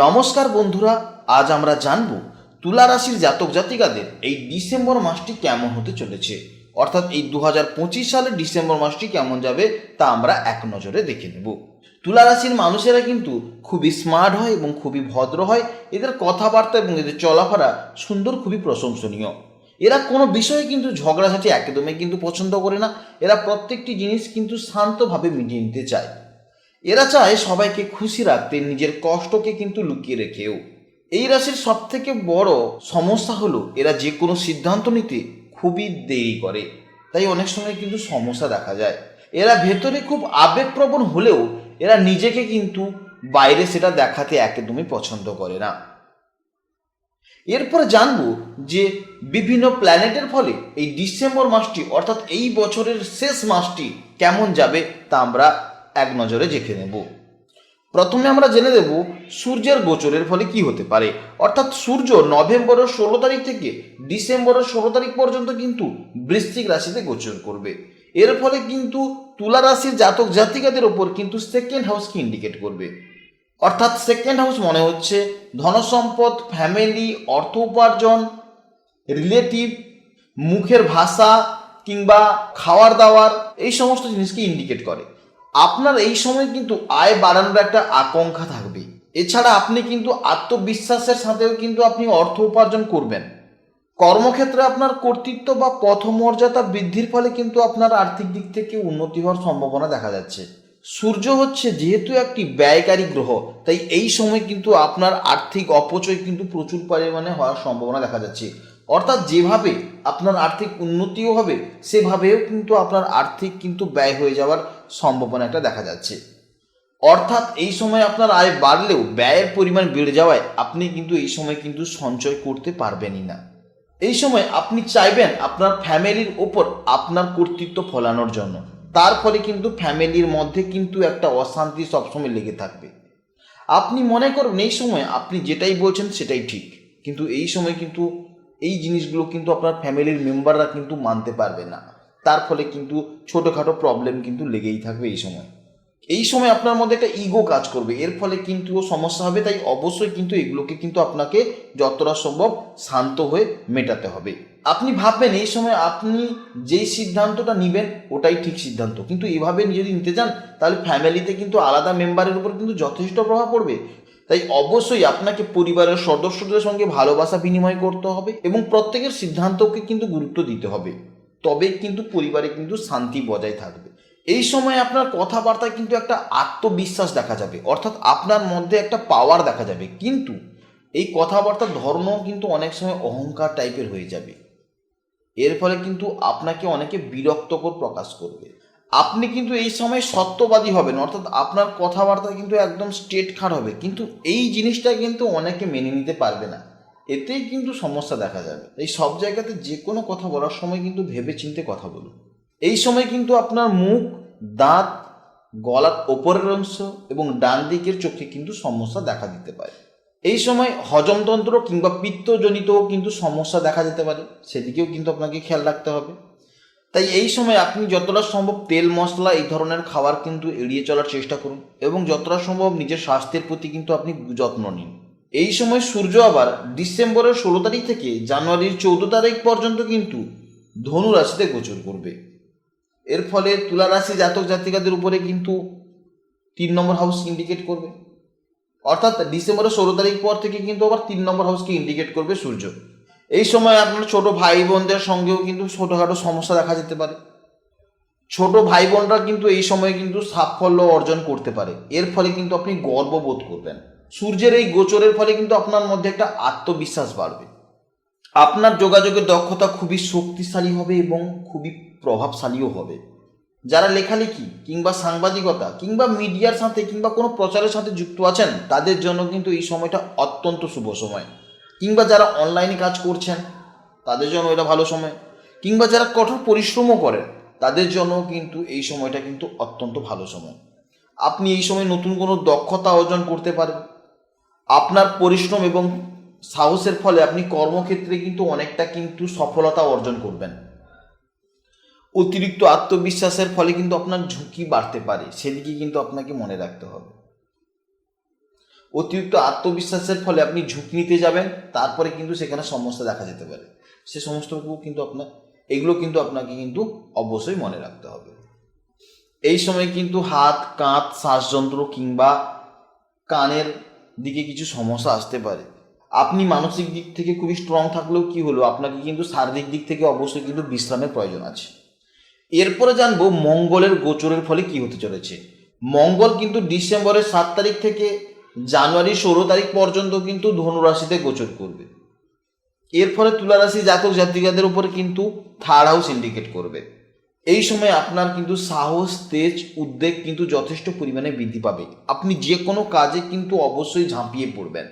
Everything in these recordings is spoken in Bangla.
নমস্কার বন্ধুরা, আজ আমরা জানব তুলা রাশির জাতক জাতিকাদের এই ডিসেম্বর মাসটি কেমন হতে চলেছে। অর্থাৎ এই দু হাজার সালের ডিসেম্বর মাসটি কেমন যাবে তা আমরা এক নজরে দেখে নেব। তুলা রাশির মানুষেরা কিন্তু খুবই স্মার্ট হয় এবং খুবই ভদ্র হয়। এদের কথাবার্তা এবং এদের চলাফেরা সুন্দর, খুবই প্রশংসনীয়। এরা কোনো বিষয়ে কিন্তু ঝগড়াঝাটি একদমই কিন্তু পছন্দ করে না। এরা প্রত্যেকটি জিনিস কিন্তু শান্তভাবে মিটিয়ে নিতে চায়। এরা চায় সবাইকে খুশি রাখতে, নিজের কষ্টকে কিন্তু লুকিয়ে রেখেও। এই রাশির সব থেকে বড় সমস্যা হলো, এরা যে কোনো সিদ্ধান্ত নিতে খুবই দেরি করে। তাই অনেক সময় কিন্তু সমস্যা দেখা যায়। এরা ভেতরে খুব আবেগপ্রবণ হলেও, এরা নিজেকে কিন্তু বাইরে সেটা দেখাতে একদমই পছন্দ করে না। এরপরে জানব যে বিভিন্ন প্ল্যানেটের ফলে এই ডিসেম্বর মাসটি অর্থাৎ এই বছরের শেষ মাসটি কেমন যাবে তা আমরা এক নজরে দেখে নেব। প্রথমে আমরা জেনে দেব সূর্যের গোচরের ফলে কি হতে পারে। অর্থাৎ সূর্য নভেম্বরের ষোলো তারিখ থেকে ডিসেম্বরের ষোলো তারিখ পর্যন্ত কিন্তু বৃশ্চিক রাশিতে গোচর করবে। এর ফলে কিন্তু তুলা রাশির জাতক জাতিকাদের ওপর কিন্তু সেকেন্ড হাউসকে ইন্ডিকেট করবে। অর্থাৎ সেকেন্ড হাউস মনে হচ্ছে ধনসম্পদ ফ্যামিলি অর্থ উপার্জন রিলেটিভ মুখের ভাষা কিংবা খাওয়ার দাওয়ার, এই সমস্ত জিনিসকে ইন্ডিকেট করে। আপনার এই সময় কিন্তু আয় বাড়ানোর একটা আকাঙ্ক্ষা থাকবে। এছাড়া আপনি কিন্তু আত্মবিশ্বাসের সাথেও কিন্তু আপনি অর্থ উপার্জন করবেন। কর্মক্ষেত্রে আপনার কর্তৃত্ব বা পথমর্যাদা বৃদ্ধির ফলে কিন্তু আপনার আর্থিক দিক থেকে উন্নতি হওয়ার সম্ভাবনা দেখা যাচ্ছে। সূর্য হচ্ছে যেহেতু একটি ব্যয়কারী গ্রহ, তাই এই সময় কিন্তু আপনার আর্থিক অপচয় কিন্তু প্রচুর পরিমাণে হওয়ার সম্ভাবনা দেখা যাচ্ছে। অর্থাৎ যেভাবে আপনার আর্থিক উন্নতিও হবে, সেভাবেও কিন্তু আপনার আর্থিক কিন্তু ব্যয় হয়ে যাওয়ার সম্ভাবনা একটা দেখা যাচ্ছে। অর্থাৎ এই সময় আপনার আয় বাড়লেও ব্যয়ের পরিমাণ বেড়ে যাওয়ায় আপনি কিন্তু এই সময় কিন্তু সঞ্চয় করতে পারবেনই না। এই সময় আপনি চাইবেন আপনার ফ্যামিলির ওপর আপনার কর্তৃত্ব ফলানোর জন্য। তার ফলে কিন্তু ফ্যামিলির মধ্যে কিন্তু একটা অশান্তি সবসময় লেগে থাকবে। আপনি মনে করুন, এই সময় আপনি যেটাই বলছেন সেটাই ঠিক। কিন্তু এই সময় কিন্তু এই জিনিসগুলো কিন্তু আপনার ফ্যামিলির মেম্বাররা কিন্তু মানতে পারবে না। তার ফলে কিন্তু ছোটোখাটো প্রবলেম কিন্তু লেগেই থাকবে এই সময়। এই সময় আপনার মধ্যে একটা ইগো কাজ করবে, এর ফলে কিন্তু সমস্যা হবে, তাই অবশ্যই কিন্তু এগুলোকে কিন্তু আপনাকে যতটা সম্ভব শান্ত হয়ে মেটাতে হবে। আপনি ভাববেন এই সময় আপনি যেই সিদ্ধান্তটা নেবেন, ওটাই ঠিক সিদ্ধান্ত। কিন্তু এভাবে যদি নিতে যান, তাহলে ফ্যামিলিতে কিন্তু আলাদা মেম্বারের উপর কিন্তু যথেষ্ট প্রভাব পড়বে। তাই অবশ্যই আপনাকে পরিবারের সদস্যদের সঙ্গে ভালোবাসা বিনিময় করতে হবে এবং প্রত্যেকের সিদ্ধান্তকে কিন্তু গুরুত্ব দিতে হবে। তবে কিন্তু পরিবারে কিন্তু শান্তি বজায় থাকবে। এই সময় আপনার কথাবার্তায় কিন্তু একটা আত্মবিশ্বাস দেখা যাবে, অর্থাৎ আপনার মধ্যে একটা পাওয়ার দেখা যাবে। কিন্তু এই কথাবার্তার ধর্ম কিন্তু অনেক সময় অহংকার টাইপের হয়ে যাবে। এর ফলে কিন্তু আপনাকে অনেকে বিরক্তকর প্রকাশ করবে। আপনি কিন্তু এই সময় সত্যবাদী হবেন, অর্থাৎ আপনার কথাবার্তা কিন্তু একদম স্ট্রেট খাট হবে। কিন্তু এই জিনিসটা কিন্তু অনেকে মেনে নিতে পারবে না। এতেই কিন্তু সমস্যা দেখা যাবে। এই সব জায়গাতে যে কোনো কথা বলার সময় কিন্তু ভেবে চিনতে কথা বলুন। এই সময় কিন্তু আপনার মুখ, দাঁত, গলার ওপরের অংশ এবং ডান দিকের চোখে কিন্তু সমস্যা দেখা দিতে পারে। এই সময় হজমতন্ত্র কিংবা পিত্তজনিতও কিন্তু সমস্যা দেখা যেতে পারে, সেদিকেও কিন্তু আপনাকে খেয়াল রাখতে হবে। তাই এই সময় আপনি যতটা সম্ভব তেল, মশলা এই ধরনের খাবার কিন্তু এড়িয়ে চলার চেষ্টা করুন এবং যতটা সম্ভব নিজের স্বাস্থ্যের প্রতি কিন্তু আপনি যত্ন নিন। এই সময় সূর্য আবার ডিসেম্বরের ষোলো তারিখ থেকে জানুয়ারির চৌদ্দ তারিখ পর্যন্ত কিন্তু ধনু রাশিতে গোচর করবে। এর ফলে তুলা রাশি জাতক জাতিকাদের উপরে কিন্তু তিন নম্বর হাউস ইন্ডিকেট করবে। অর্থাৎ ডিসেম্বরের ষোলো তারিখ পর থেকে কিন্তু আবার তিন নম্বর হাউসকে ইন্ডিকেট করবে সূর্য। এই সময় আপনার ছোট ভাই বোনদের সঙ্গেও কিন্তু ছোটোখাটো সমস্যা দেখা যেতে পারে। ছোট ভাই বোনরা কিন্তু এই সময় কিন্তু সাফল্য অর্জন করতে পারে। এর ফলে কিন্তু আপনি গর্ববোধ করবেন। সূর্যের এই গোচরের ফলে কিন্তু আপনার মধ্যে একটা আত্মবিশ্বাস বাড়বে। আপনার যোগাযোগের দক্ষতা খুবই শক্তিশালী হবে এবং খুবই প্রভাবশালীও হবে। যারা লেখালেখি কিংবা সাংবাদিকতা কিংবা মিডিয়ার সাথে কিংবা কোনো প্রচারের সাথে যুক্ত আছেন, তাদের জন্য কিন্তু এই সময়টা অত্যন্ত শুভ সময়। কিংবা যারা অনলাইনে কাজ করছেন, তাদের জন্য এটা ভালো সময়। কিংবা যারা কঠোর পরিশ্রমও করেন, তাদের জন্য কিন্তু এই সময়টা কিন্তু অত্যন্ত ভালো সময়। আপনি এই সময় নতুন কোনো দক্ষতা অর্জন করতে পারেন। আপনার পরিশ্রম এবং সাহসের ফলে আপনি কর্মক্ষেত্রে কিন্তু অনেকটা কিন্তু সফলতা অর্জন করবেন। অতিরিক্ত আত্মবিশ্বাসের ফলে কিন্তু আপনার ঝুঁকি বাড়তে পারে, সেদিকে কিন্তু আপনাকে মনে রাখতে হবে। অতিরিক্ত আত্মবিশ্বাসের ফলে আপনি ঝুঁকি নিতে যাবেন, তারপরে কিন্তু সেখানে সমস্যা দেখা যেতে পারে। সে সমস্ত কিন্তু আপনার, এগুলো কিন্তু আপনাকে কিন্তু অবশ্যই মনে রাখতে হবে। এই সময় কিন্তু হাত, কাঁধ, শ্বাসযন্ত্র কিংবা কানের দিকে কিছু সমস্যা আসতে পারে। আপনি মানসিক দিক থেকে খুবই স্ট্রং থাকলেও কি হলো? আপনাকে কিন্তু শারীরিক দিক থেকে অবশ্যই কিন্তু বিশ্রামের প্রয়োজন আছে। এরপরে জানব মঙ্গলের গোচরের ফলে কি হতে চলেছে। মঙ্গল কিন্তু ডিসেম্বরের সাত তারিখ থেকে জানুয়ারি ষোলো তারিখ পর্যন্ত কিন্তু ধনুরাশিতে গোচর করবে। এর ফলে তুলারাশি জাতক জাতিকাদের উপরে কিন্তু থার্ড হাউস ইন্ডিকেট করবে। এই সময় আপনার কিন্তু সাহস, তেজ, উদ্বেগ কিন্তু যথেষ্ট পরিমাণে বৃদ্ধি পাবে। আপনি যে কোনো কাজে কিন্তু অবশ্যই ঝাঁপিয়ে পড়বেন।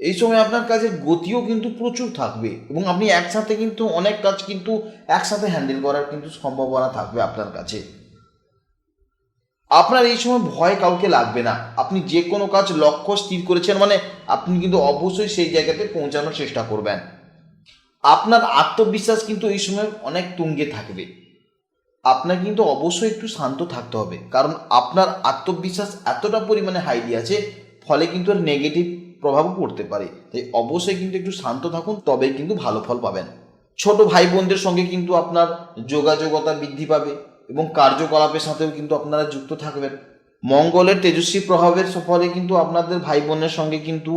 এই সময় আপনার কাজের গতিও কিন্তু প্রচুর থাকবে এবং আপনি একসাথে কিন্তু অনেক কাজ কিন্তু একসাথে হ্যান্ডেল করার কিন্তু সম্ভাবনা থাকবে আপনার কাছে। আপনার এই সময় ভয় কাউকে লাগবে না। আপনি যে কোনো কাজ লক্ষ্য স্থির করেছেন মানে আপনি কিন্তু অবশ্যই সেই জায়গাতে পৌঁছানোর চেষ্টা করবেন। আপনার আত্মবিশ্বাস কিন্তু এই সময় অনেক তুঙ্গে থাকবে। আপনার কিন্তু অবশ্যই একটু শান্ত থাকতে হবে। কারণ আপনার আত্মবিশ্বাস এতটা পরিমাণে হাইলি আছে, ফলে কিন্তু আর নেগেটিভ প্রভাবও পড়তে পারে। তাই অবশ্যই কিন্তু একটু শান্ত থাকুন, তবেই কিন্তু ভালো ফল পাবেন। ছোট ভাই বোনদের সঙ্গে কিন্তু আপনার যোগাযোগতা বৃদ্ধি পাবে এবং কার্যকলাপের সাথেও কিন্তু আপনারা যুক্ত থাকবেন। মঙ্গলের তেজস্বী প্রভাবের ফলে কিন্তু আপনাদের ভাই বোনের সঙ্গে কিন্তু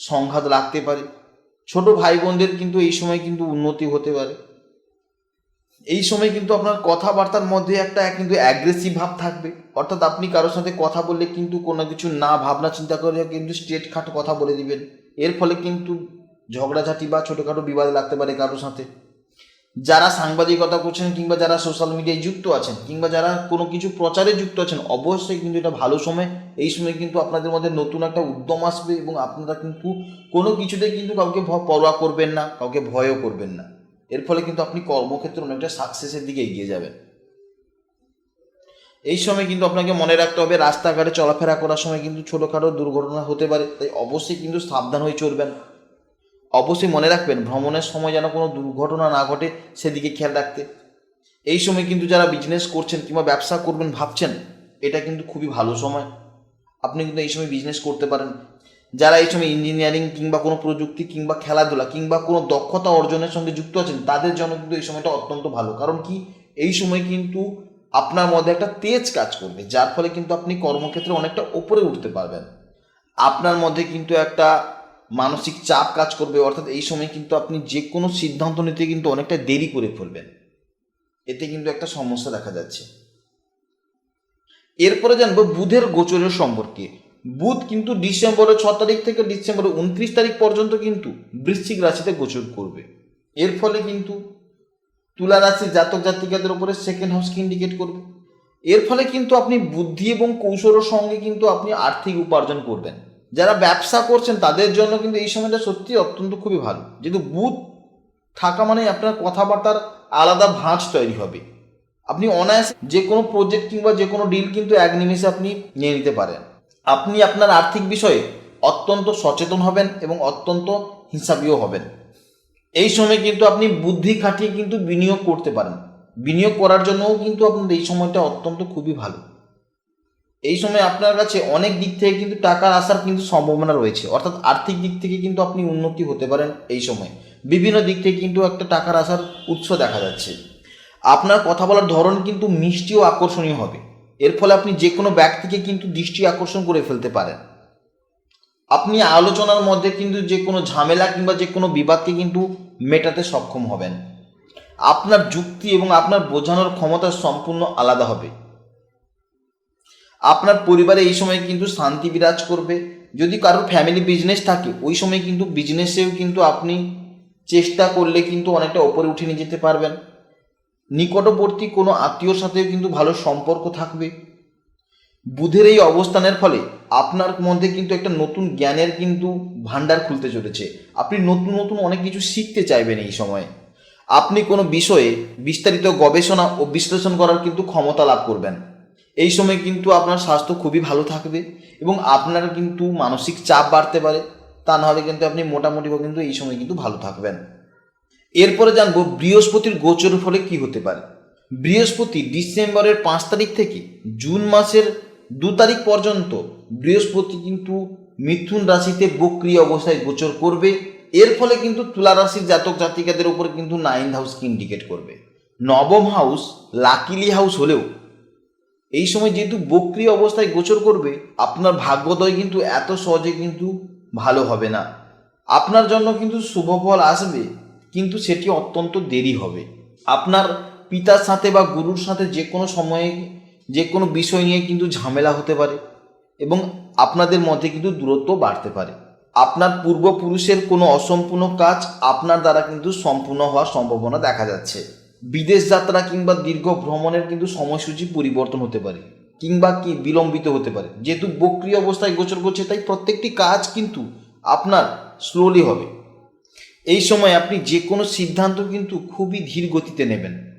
সংঘাত লাগতে পারে। ছোট ভাই বোনদের কিন্তু এই সময় কিন্তু উন্নতি হতে পারে। এই সময় কিন্তু আপনার কথাবার্তার মধ্যে একটা কিন্তু অ্যাগ্রেসিভ ভাব থাকবে। অর্থাৎ আপনি কারোর সাথে কথা বললে কিন্তু কোনো কিছু না, ভাবনা চিন্তা করে কিন্তু স্ট্রেট খাট কথা বলে দিবেন। এর ফলে কিন্তু ঝগড়াঝাটি বা ছোটোখাটো বিবাদ লাগতে পারে কারোর সাথে। যারা সাংবাদিকতা করছেন কিংবা যারা সোশ্যাল মিডিয়ায় যুক্ত আছেন কিংবা যারা কোনো কিছু প্রচারে যুক্ত আছেন, অবশ্যই কিন্তু এটা ভালো সময়। এই সময় কিন্তু আপনাদের মধ্যে নতুন একটা উদ্যম আসবে এবং আপনারা কিন্তু কোনো কিছুতে কিন্তু কাউকে পরোয়া করবেন না, কাউকে ভয়ও করবেন না। এর ফলে কিন্তু আপনি কর্মক্ষেত্রে অনেকটা সাকসেসের দিকে এগিয়ে যাবেন। এই সময় কিন্তু আপনাকে মনে রাখতে হবে, রাস্তাঘাটে চলাফেরা করার সময় কিন্তু ছোটোখাটো দুর্ঘটনা হতে পারে, তাই অবশ্যই কিন্তু সাবধান হয়ে চলবেন। অবশ্যই মনে রাখবেন, ভ্রমণের সময় যেন কোনো দুর্ঘটনা না ঘটে সেদিকে খেয়াল রাখতে। এই সময় কিন্তু যারা বিজনেস করছেন কিংবা ব্যবসা করবেন ভাবছেন, এটা কিন্তু খুবই ভালো সময়। আপনি কিন্তু এই সময় বিজনেস করতে পারেন। যারা এই সময় ইঞ্জিনিয়ারিং কিংবা কোনো প্রযুক্তি কিংবা খেলাধুলা কিংবা কোনো দক্ষতা অর্জনের সঙ্গে যুক্ত আছেন, তাদের জন্য কিন্তু এই সময়টা অত্যন্ত ভালো। কারণ কি? এই সময় কিন্তু আপনার মধ্যে একটা তেজ কাজ করবে, যার ফলে কিন্তু আপনি কর্মক্ষেত্রে অনেকটা ওপরে উঠতে পারবেন। আপনার মধ্যে কিন্তু একটা মানসিক চাপ কাজ করবে, অর্থাৎ এই সময় কিন্তু আপনি যে কোনো সিদ্ধান্ত নিতে কিন্তু অনেকটা দেরি করে ফেলবেন। এতে কিন্তু একটা সমস্যা দেখা যাচ্ছে। এরপরে জানব বুধের গোচরের সম্পর্কে। বুধ কিন্তু ডিসেম্বরের ছ তারিখ থেকে ডিসেম্বরের উনত্রিশ তারিখ পর্যন্ত কিন্তু বৃশ্চিক রাশিতে গোচর করবে। এর ফলে কিন্তু তুলা রাশির জাতক জাতিকাদের উপরে সেকেন্ড হাউসকে ইন্ডিকেট করবে। এর ফলে কিন্তু আপনি বুদ্ধি এবং কৌশলের সঙ্গে কিন্তু আপনি আর্থিক উপার্জন করবেন। যারা ব্যবসা করছেন তাদের জন্য কিন্তু এই সময়টা সত্যি অত্যন্ত খুবই ভালো। যেহেতু বুধ থাকা মানে আপনার কথাবার্তার আলাদা ভাঁজ তৈরি হবে। আপনি অনায়াসে যে কোনো প্রজেক্ট কিংবা যে কোনো ডিল কিন্তু এক নিমেষে আপনি নিয়ে নিতে পারেন। আপনি আপনার আর্থিক বিষয়ে অত্যন্ত সচেতন হবেন এবং অত্যন্ত হিসাবিও হবেন। এই সময় কিন্তু আপনি বুদ্ধি খাটিয়ে কিন্তু বিনিয়োগ করতে পারেন। বিনিয়োগ করার জন্যও কিন্তু আপনার এই সময়টা অত্যন্ত খুবই ভালো। এই সময় আপনার কাছে অনেক দিক থেকে কিন্তু টাকার আসার কিন্তু সম্ভাবনা রয়েছে। অর্থাৎ আর্থিক দিক থেকে কিন্তু আপনি উন্নতি হতে পারেন এই সময়। বিভিন্ন দিক থেকে কিন্তু একটা টাকার আসার উৎস দেখা যাচ্ছে। আপনার কথা বলার ধরন কিন্তু মিষ্টি ও আকর্ষণীয় হবে। এর ফলে আপনি যে কোনো ব্যক্তিকে কিন্তু দৃষ্টি আকর্ষণ করে ফেলতে পারেন। আপনি আলোচনার মধ্যে কিন্তু যে কোনো ঝামেলা কিংবা যে কোনো বিবাদকে কিন্তু মেটাতে সক্ষম হবেন। আপনার যুক্তি এবং আপনার বোঝানোর ক্ষমতা সম্পূর্ণ আলাদা হবে। আপনার পরিবারে এই সময় কিন্তু শান্তি বিরাজ করবে। যদি কারোর ফ্যামিলি বিজনেস থাকে, ওই সময় কিন্তু বিজনেসেও কিন্তু আপনি চেষ্টা করলে কিন্তু অনেকটা ওপরে উঠে নিয়ে যেতে পারবেন। নিকটবর্তী কোনো আত্মীয়র সাথেও কিন্তু ভালো সম্পর্ক থাকবে। বুধের এই অবস্থানের ফলে আপনার মধ্যে কিন্তু একটা নতুন জ্ঞানের কিন্তু ভান্ডার খুলতে চলেছে। আপনি নতুন নতুন অনেক কিছু শিখতে চাইবেন এই সময়ে। আপনি কোনো বিষয়ে বিস্তারিত গবেষণা ও বিশ্লেষণ করার কিন্তু ক্ষমতা লাভ করবেন। এই সময় কিন্তু আপনার স্বাস্থ্য খুবই ভালো থাকবে এবং আপনার কিন্তু মানসিক চাপ বাড়তে পারে। তা নাহলে কিন্তু আপনি মোটামুটিভাবে কিন্তু এই সময় কিন্তু ভালো থাকবেন। এরপরে জানব বৃহস্পতির গোচরের ফলে কি হতে পারে। বৃহস্পতি ডিসেম্বরের পাঁচ তারিখ থেকে জুন মাসের দু তারিখ পর্যন্ত বৃহস্পতি কিন্তু মিথুন রাশিতে বক্রিয় অবস্থায় গোচর করবে। এর ফলে কিন্তু তুলা রাশির জাতক জাতিকাদের উপরে কিন্তু নাইন হাউসকে ইন্ডিকেট করবে। নবম হাউস লাকিলি হাউস হলেও এই সময় যেহেতু বক্রিয় অবস্থায় গোচর করবে, আপনার ভাগ্যোদয় কিন্তু এত সহজে কিন্তু ভালো হবে না। আপনার জন্য কিন্তু শুভ ফল আসবে কিন্তু সেটি অত্যন্ত দেরি হবে। আপনার পিতার সাথে বা গুরুর সাথে যে কোনো সময়ে, যে কোনো বিষয় নিয়ে কিন্তু ঝামেলা হতে পারে এবং আপনাদের মধ্যে কিন্তু দূরত্ব বাড়তে পারে। আপনার পূর্বপুরুষের কোনো অসম্পূর্ণ কাজ আপনার দ্বারা কিন্তু সম্পূর্ণ হওয়ার সম্ভাবনা দেখা যাচ্ছে। বিদেশ যাত্রা কিংবা দীর্ঘ ভ্রমণের কিন্তু সময়সূচি পরিবর্তন হতে পারে কিংবা কি বিলম্বিত হতে পারে। যেহেতু বক্রিয় অবস্থায় গোচর করছে তাই প্রত্যেকটি কাজ কিন্তু আপনার স্লোলি হবে। এই সময় আপনি যে কোনো সিদ্ধান্ত কিন্তু খুবই ধীর গতিতে নেবেন।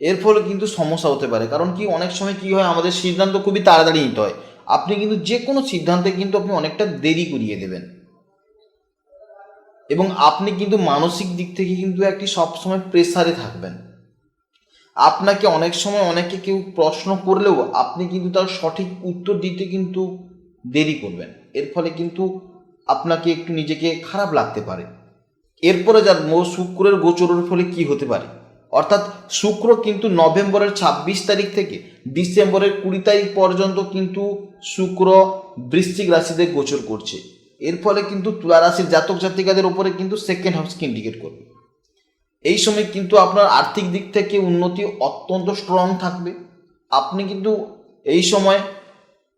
এর ফলে কিন্তু সমস্যা হতে পারে। কারণ কি, অনেক সময় কি হয়, আমাদের সিদ্ধান্ত খুবই তাড়াতাড়ি নিতে হয়। আপনি কিন্তু যে কোনো সিদ্ধান্তে কিন্তু আপনি অনেকটা দেরি করিয়ে দেবেন। এবং আপনি কিন্তু মানসিক দিক থেকে কিন্তু একটি সবসময় প্রেসারে থাকবেন। আপনাকে অনেক সময় অনেকে কেউ প্রশ্ন করলেও আপনি কিন্তু তার সঠিক উত্তর দিতে কিন্তু দেরি করবেন। এর ফলে কিন্তু আপনাকে একটু নিজেকে খারাপ লাগতে পারে। এরপরে মো- শুক্রের গোচরের ফলে কি হতে পারে। অর্থাৎ শুক্র কিন্তু নভেম্বরের ছাব্বিশ তারিখ থেকে ডিসেম্বরের কুড়ি তারিখ পর্যন্ত কিন্তু শুক্র বৃশ্চিক রাশিতে গোচর করছে। এর ফলে কিন্তু তুলা রাশির জাতক জাতিকাদের উপরে কিন্তু সেকেন্ড হাউসকে ইন্ডিকেট করবে। এই সময় কিন্তু আপনার আর্থিক দিক থেকে উন্নতি অত্যন্ত স্ট্রং থাকবে। আপনি কিন্তু এই সময়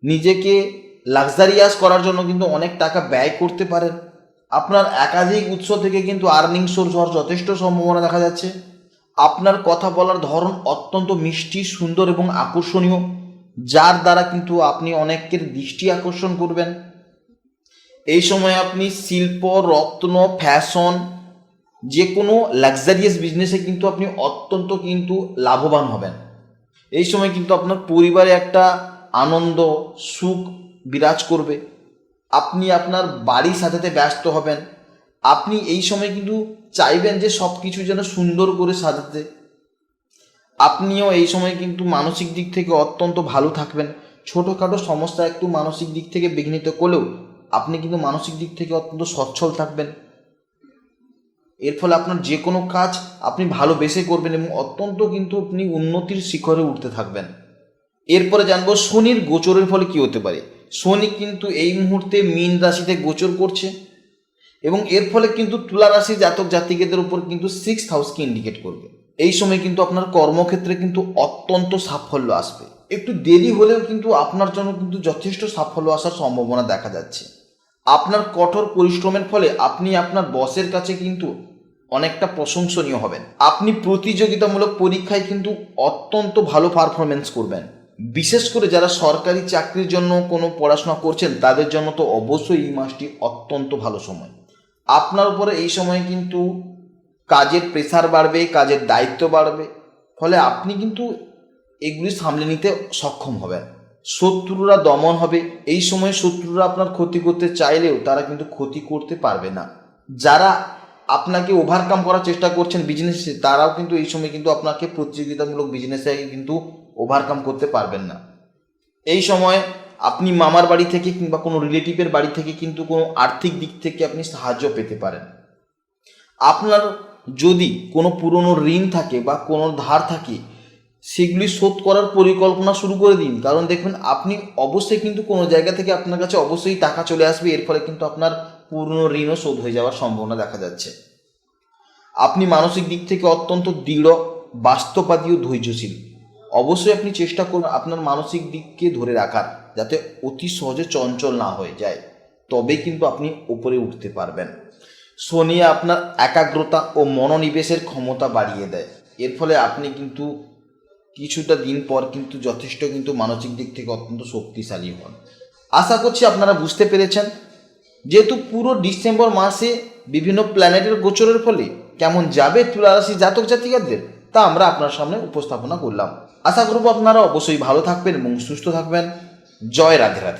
নিজেকে লাক্সারিয়াস করার জন্য কিন্তু অনেক টাকা ব্যয় করতে পারেন। আপনার একাধিক উৎস থেকে কিন্তু আর্নিং সোর্স হওয়ার যথেষ্ট সম্ভাবনা দেখা যাচ্ছে। আপনার কথা বলার ধরন অত্যন্ত মিষ্টি, সুন্দর এবং আকর্ষণীয়, যার দ্বারা কিন্তু আপনি অনেকের দৃষ্টি আকর্ষণ করবেন। এই সময় আপনি শিল্প, রত্ন ফ্যাশন যে কোনো লাক্সারিয়াস বিজনেসে কিন্তু আপনি অত্যন্ত কিন্তু লাভবান হবেন। এই সময় কিন্তু আপনার পরিবারে একটা আনন্দ, সুখ বিরাজ করবে। আপনি আপনার বাড়ি সাজাতে ব্যস্ত হবেন। আপনি এই সময় কিন্তু চাইবেন যে সব কিছু যেন সুন্দর করে সাজাতে। আপনিও এই সময় কিন্তু মানসিক দিক থেকে অত্যন্ত ভালো থাকবেন। ছোটোখাটো সমস্যা একটু মানসিক দিক থেকে বিঘ্নিত করলেও আপনি কিন্তু মানসিক দিক থেকে অত্যন্ত সচ্ছল থাকবেন। এর ফলে আপনার যে কোনো কাজ আপনি ভালোবেসে করবেন এবং অত্যন্ত কিন্তু আপনি উন্নতির শিখরে উঠতে থাকবেন। এরপরে জানব শনির গোচরের ফলে কি হতে পারে। শনি কিন্তু এই মুহূর্তে মীন রাশিতে গোচর করছে এবং এর ফলে কিন্তু তুলা রাশি জাতক জাতিকেদের উপর কিন্তু সিক্স হাউসকে ইন্ডিকেট করবে। এই সময় কিন্তু আপনার কর্মক্ষেত্রে কিন্তু অত্যন্ত সাফল্য আসবে। একটু দেরি হলেও কিন্তু আপনার জন্য কিন্তু যথেষ্ট সাফল্য আসার সম্ভাবনা দেখা যাচ্ছে। আপনার কঠোর পরিশ্রমের ফলে আপনি আপনার বসের কাছে কিন্তু অনেকটা প্রশংসনীয় হবেন। আপনি প্রতিযোগিতামূলক পরীক্ষায় কিন্তু অত্যন্ত ভালো পারফরমেন্স করবেন। বিশেষ করে যারা সরকারি চাকরির জন্য কোনো পড়াশোনা করছেন, তাদের জন্য তো অবশ্যই এই মাসটি অত্যন্ত ভালো সময়। আপনার উপরে এই সময় কিন্তু কাজের প্রেসার বাড়বে, কাজের দায়িত্ব বাড়বে, ফলে আপনি কিন্তু এগুলি সামলে নিতে সক্ষম হবেন। শত্রুরা দমন হবে, এই সময় শত্রুরা আপনার ক্ষতি করতে চাইলেও তারা কিন্তু ক্ষতি করতে পারবে না। যারা আপনাকে ওভারকাম করার চেষ্টা করছেন বিজনেসে তারাও কিন্তু এই সময় কিন্তু আপনাকে প্রতিযোগিতামূলক বিজনেসে কিন্তু ওভারকাম করতে পারবেন না। এই সময় আপনি মামার বাড়ি থেকে কিংবা কোনো রিলেটিভের বাড়ি থেকে কিন্তু কোনো আর্থিক দিক থেকে আপনি সাহায্য পেতে পারেন। আপনার যদি কোনো পুরনো ঋণ থাকে বা কোনো ধার থাকে, সেগুলি শোধ করার পরিকল্পনা শুরু করে দিন। কারণ দেখবেন আপনি অবশ্যই কিন্তু কোনো জায়গা থেকে আপনার কাছে অবশ্যই টাকা চলে আসবে, এর ফলে কিন্তু আপনার পুরনো ঋণও শোধ হয়ে যাওয়ার সম্ভাবনা দেখা যাচ্ছে। আপনি মানসিক দিক থেকে অত্যন্ত দৃঢ় বাস্তবাদী ও ধৈর্যশীল। অবশ্যই আপনি চেষ্টা করুন আপনার মানসিক দিককে ধরে রাখার, যাতে অতি সহজে চঞ্চল না হয়ে যায়। তবেই কিন্তু আপনি উপরে উঠতে পারবেন। শনি আপনার একাগ্রতা ও মনোনিবেশের ক্ষমতা বাড়িয়ে দেয়। এর ফলে আপনি কিন্তু কিছুটা দিন পর কিন্তু যথেষ্ট কিন্তু মানসিক দিক থেকে অত্যন্ত শক্তিশালী হন। আশা করছি আপনারা বুঝতে পেরেছেন। যেহেতু পুরো ডিসেম্বর মাসে বিভিন্ন প্ল্যানেটের গোচরের ফলে কেমন যাবে তুলা রাশি জাতক জাতিকাদের, তা আমরা আপনার সামনে উপস্থাপনা করলাম। আশা করব আপনারা অবশ্যই ভালো থাকবেন এবং সুস্থ থাকবেন। জয় রাধে রাধে।